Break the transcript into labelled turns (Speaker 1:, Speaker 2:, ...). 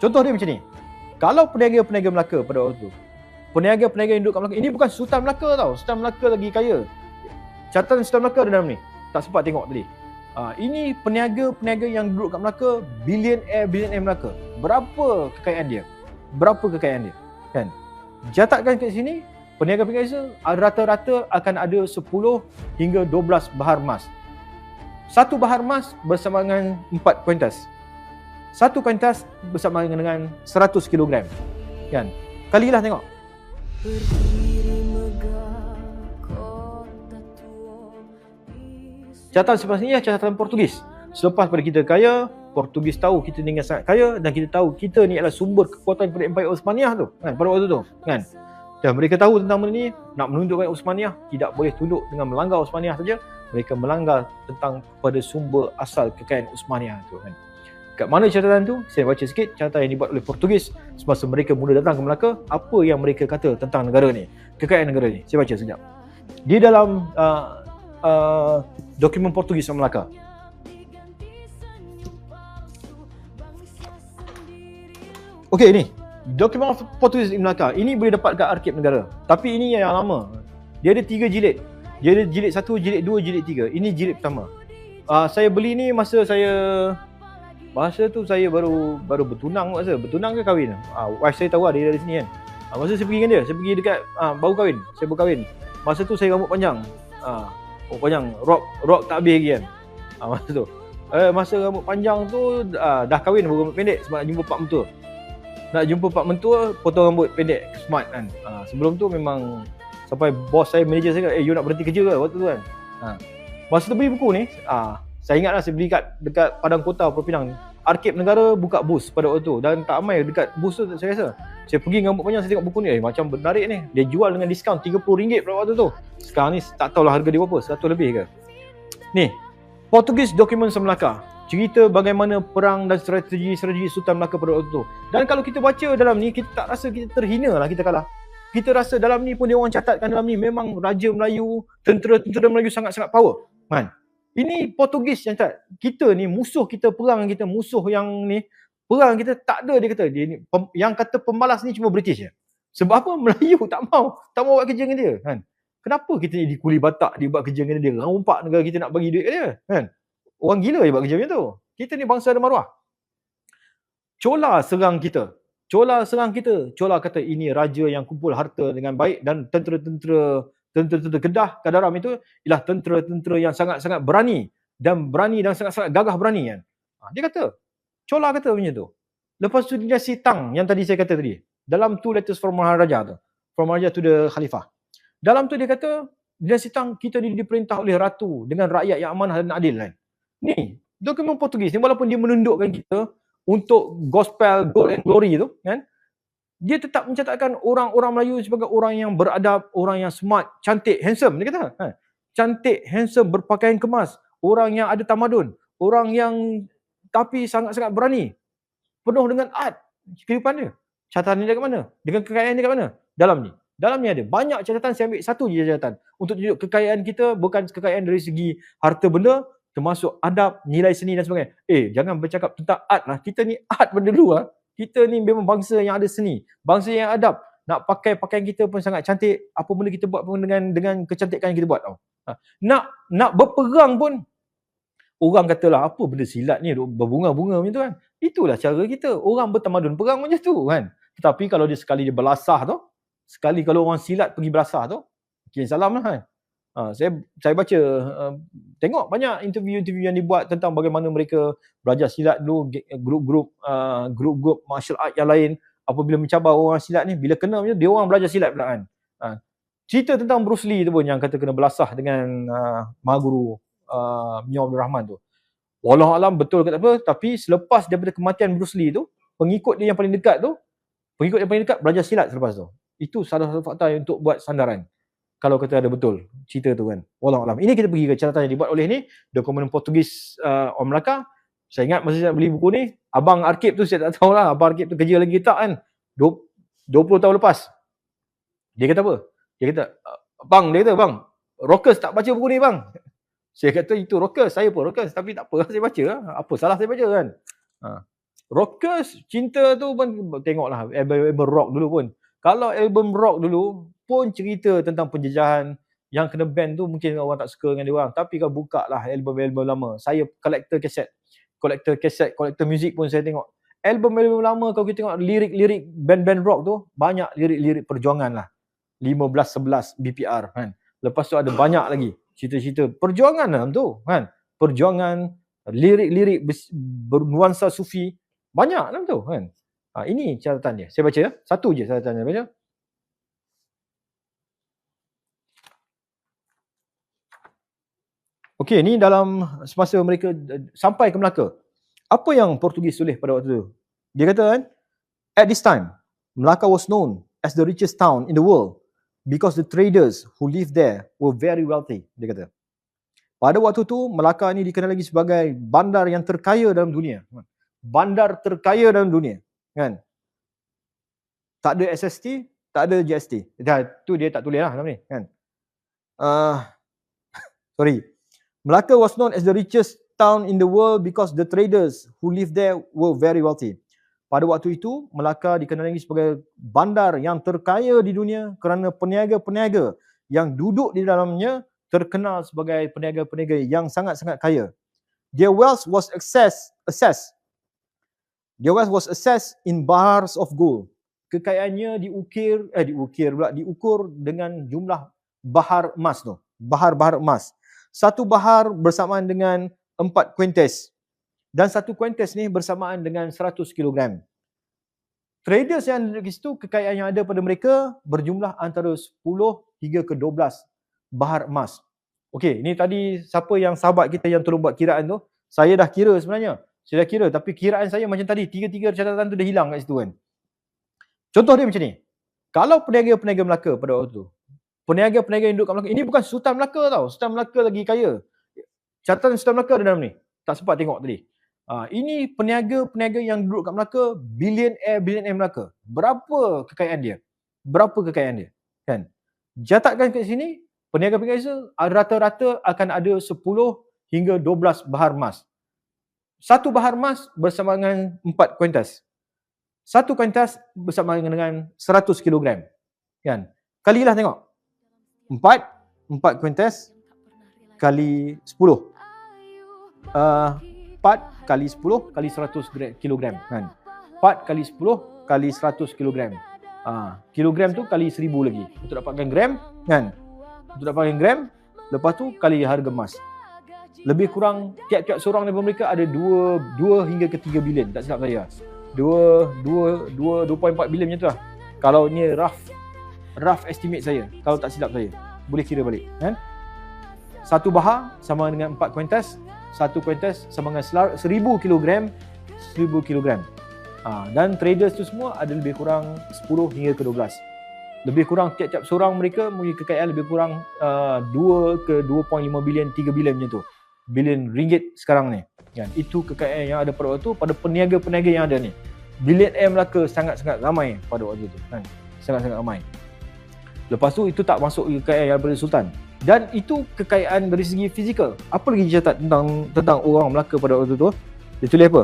Speaker 1: Contoh dia macam ni. Kalau peniaga-peniaga Melaka pada waktu tu, peniaga-peniaga duduk kat Melaka, ini bukan Sultan Melaka tau. Sultan Melaka lagi kaya. Catatan Sultan Melaka ada dalam ni. Tak sempat tengok tadi. Uh, ini peniaga-peniaga yang duduk kat Melaka, billionaire-billionaire Melaka. Berapa kekayaan dia? Berapa kekayaan dia? Kan? Catatkan kat sini, peniaga-peniaga rata-rata akan ada 10 hingga 12 bahar emas. Satu bahar emas bersama dengan 4 kuintas. Satu kuintas bersama dengan 100 kg. Kan? Kalilah tengok. Catatan selepas ni ya catatan Portugis. Selepas pada kita kaya, Portugis tahu kita ni sangat kaya dan kita tahu kita ni adalah sumber kekuatan pada Empire Osmaniyah tu kan pada waktu tu kan. Dan mereka tahu tentang benda ni, nak menundukkan Osmaniyah tidak boleh tunduk dengan melanggar Osmaniyah saja, mereka melanggar tentang pada sumber asal kekayaan Osmaniyah tu kan. Kat mana catatan tu? Saya baca sikit catatan yang dibuat oleh Portugis semasa mereka mula datang ke Melaka, apa yang mereka kata tentang negara ni, kekayaan negara ni. Saya baca sekejap. Di dalam uh, uh, dokumen Portugis orang Melaka. Okey ni. Dokumen Portugis di Melaka. Ini boleh dapat kat Arkib Negara. Tapi ini yang lama. Dia ada tiga jilid. Dia ada jilid satu, jilid dua, jilid tiga. Ini jilid pertama. Uh, saya beli ni masa saya masa tu saya baru baru bertunang masa bertunang ke kahwin. Ah uh, wife saya tahu lah dia dari sini kan. Uh, masa saya pergi dengan dia, saya pergi dekat uh, baru kahwin. Saya baru kahwin. Masa tu saya rambut panjang. Uh, rambut panjang, rock rock tak habis lagi kan. Uh, masa tu. Eh masa rambut panjang tu uh, dah kahwin baru rambut pendek sebab nak jumpa pak mentua. Nak jumpa pak mentua potong rambut pendek smart kan. Uh, sebelum tu memang sampai bos saya manager saya kata, "Eh you nak berhenti kerja ke waktu tu kan?" Ha. Masa tu beli buku ni, ah saya ingatlah saya beli kat dekat Padang Kota Pulau Pinang. Arkib negara buka bus pada waktu tu dan tak ramai dekat bus tu saya rasa. Saya pergi dengan rambut panjang saya tengok buku ni eh macam menarik ni. Dia jual dengan diskaun RM30 pada waktu tu. Sekarang ni tak tahulah harga dia berapa, 100 lebih ke. Ni, Portugis Dokumen Melaka. Cerita bagaimana perang dan strategi-strategi Sultan Melaka pada waktu tu. Dan kalau kita baca dalam ni, kita tak rasa kita terhina lah kita kalah. Kita rasa dalam ni pun dia orang catatkan dalam ni memang Raja Melayu, tentera-tentera Melayu sangat-sangat power. Kan? Ini Portugis yang tak. Kita ni musuh kita perang kita musuh yang ni perang kita tak ada dia kata dia ni pem, yang kata pemalas ni cuma British je. Sebab apa Melayu tak mau tak mau buat kerja dengan dia kan. Kenapa kita ni dikuli Batak dia buat kerja dengan dia rompak negara kita nak bagi duit dia kan. Orang gila je buat kerja macam tu. Kita ni bangsa ada maruah. Cola serang kita. Cola serang kita. Cola kata ini raja yang kumpul harta dengan baik dan tentera-tentera tentera-tentera Kedah, Kadaram itu ialah tentera-tentera yang sangat-sangat berani dan berani dan sangat-sangat gagah berani kan. Ha, dia kata, Chola kata macam tu. Lepas tu dia si Tang yang tadi saya kata tadi. Dalam two letters from Maharaja tu. From Maharaja to the Khalifah. Dalam tu dia kata, dia si Tang kita diperintah oleh ratu dengan rakyat yang amanah dan adil kan. Ni, dokumen Portugis ni walaupun dia menundukkan kita untuk gospel, gold and glory tu kan dia tetap mencatatkan orang-orang Melayu sebagai orang yang beradab, orang yang smart, cantik, handsome. Dia kata, ha, cantik, handsome, berpakaian kemas, orang yang ada tamadun, orang yang tapi sangat-sangat berani, penuh dengan art kehidupan dia. Catatan dia kat mana? Dengan kekayaan dia kat mana? Dalam ni. Dalam ni ada banyak catatan saya ambil satu je catatan untuk tunjuk kekayaan kita bukan kekayaan dari segi harta benda termasuk adab, nilai seni dan sebagainya. Eh, jangan bercakap tentang art lah. Kita ni art benda lah kita ni memang bangsa yang ada seni, bangsa yang adab. Nak pakai pakaian kita pun sangat cantik. Apa benda kita buat pun dengan dengan kecantikan yang kita buat tau. Ha. Nak nak berperang pun orang katalah apa benda silat ni berbunga-bunga macam tu kan. Itulah cara kita. Orang bertamadun perang macam tu kan. Tetapi kalau dia sekali dia belasah tu, sekali kalau orang silat pergi belasah tu, kian salam lah kan. Ha, saya saya baca uh, tengok banyak interview-interview yang dibuat tentang bagaimana mereka belajar silat dulu grup-grup uh, grup-grup martial art yang lain apabila mencabar orang silat ni bila kena dia orang belajar silat pula kan. Ha, cerita tentang Bruce Lee tu pun yang kata kena belasah dengan uh, mahaguru uh, Mio Abdul Rahman tu. Wallah alam betul ke tak apa tapi selepas daripada kematian Bruce Lee tu pengikut dia yang paling dekat tu pengikut yang paling dekat belajar silat selepas tu. Itu salah satu fakta untuk buat sandaran kalau kata ada betul cerita tu kan. Wallah alam. Ini kita pergi ke catatan yang dibuat oleh ni dokumen Portugis uh, Om Melaka. Saya ingat masa saya beli buku ni, abang Arkib tu saya tak tahu lah. Abang Arkib tu kerja lagi tak kan. 20 tahun lepas. Dia kata apa? Dia kata, bang, dia kata, bang, Rockers tak baca buku ni bang. Saya kata itu rockers, saya pun rockers tapi tak apa saya baca lah. Apa salah saya baca kan. Ha. Rockers, cinta tu pun tengoklah album-album rock dulu pun. Kalau album rock dulu pun cerita tentang penjejahan yang kena band tu mungkin orang tak suka dengan dia orang. Tapi kalau buka lah album-album lama. Saya collector kaset. Collector kaset, collector music pun saya tengok. Album-album lama kalau kita tengok lirik-lirik band-band rock tu banyak lirik-lirik perjuangan lah. 15-11 BPR kan. Lepas tu ada banyak lagi cerita-cerita perjuangan dalam tu kan. Perjuangan, lirik-lirik bernuansa sufi banyak dalam tu kan. Ha, ini catatan dia. Saya baca ya. Satu je catatan dia baca. Okey, ni dalam semasa mereka sampai ke Melaka. Apa yang Portugis tulis pada waktu tu? Dia kata kan, at this time, Melaka was known as the richest town in the world because the traders who lived there were very wealthy, dia kata. Pada waktu tu, Melaka ni dikenali sebagai bandar yang terkaya dalam dunia. Bandar terkaya dalam dunia. Kan? Tak ada SST, tak ada GST. Dah, tu dia tak tulis lah ni. Kan? Uh, sorry. Melaka was known as the richest town in the world because the traders who lived there were very wealthy. Pada waktu itu, Melaka dikenali sebagai bandar yang terkaya di dunia kerana peniaga-peniaga yang duduk di dalamnya terkenal sebagai peniaga-peniaga yang sangat-sangat kaya. Their wealth was assessed, assessed. Their wealth was assessed in bars of gold. Kekayaannya diukir, eh diukir pula, diukur dengan jumlah bahar emas tu. Bahar-bahar emas satu bahar bersamaan dengan empat kuintes dan satu kuintes ni bersamaan dengan 100 kilogram. Traders yang ada di situ, kekayaan yang ada pada mereka berjumlah antara 10 hingga ke 12 bahar emas. Okey, ini tadi siapa yang sahabat kita yang tolong buat kiraan tu, saya dah kira sebenarnya. Saya dah kira tapi kiraan saya macam tadi, tiga-tiga catatan tu dah hilang kat situ kan. Contoh dia macam ni. Kalau peniaga-peniaga Melaka pada waktu tu, peniaga-peniaga yang duduk kat Melaka. Ini bukan Sultan Melaka tau. Sultan Melaka lagi kaya. Catatan Sultan Melaka ada dalam ni. Tak sempat tengok tadi. Ha, ini peniaga-peniaga yang duduk kat Melaka, billionaire billionaire Melaka. Berapa kekayaan dia? Berapa kekayaan dia? Kan? Jatakan kat sini, peniaga-peniaga rata-rata akan ada 10 hingga 12 bahar emas. Satu bahar emas bersama dengan 4 kuintas. Satu kuintas bersama dengan 100 kilogram. Kan? Kalilah tengok empat. Empat kuintes kali sepuluh. Uh, empat kali sepuluh kali seratus kilogram kan? Empat kali sepuluh kali seratus kilogram. Uh, kilogram tu kali seribu lagi. Untuk dapatkan gram kan? Untuk dapatkan gram lepas tu kali harga emas. Lebih kurang tiap-tiap seorang daripada mereka ada dua dua hingga ke 3 bilion tak silap saya. Dua dua dua dua point empat bilion macam tu lah. Kalau ni rough rough estimate saya kalau tak silap saya. Boleh kira balik kan? Satu bahar sama dengan empat kuintas satu kuintas sama dengan seribu kilogram seribu kilogram. Ha, dan traders tu semua ada lebih kurang 10 hingga ke 12 lebih kurang tiap-tiap seorang mereka mempunyai kekayaan lebih kurang uh, 2 ke 2.5 bilion 3 bilion macam tu. Bilion ringgit sekarang ni kan? Itu kekayaan yang ada pada waktu tu pada peniaga-peniaga yang ada ni. Bilion M Melaka sangat-sangat ramai pada waktu tu kan? Sangat-sangat ramai Lepas tu itu tak masuk kekayaan yang daripada Sultan. Dan itu kekayaan dari segi fizikal. Apa lagi dia catat tentang tentang orang Melaka pada waktu tu? Dia tulis apa?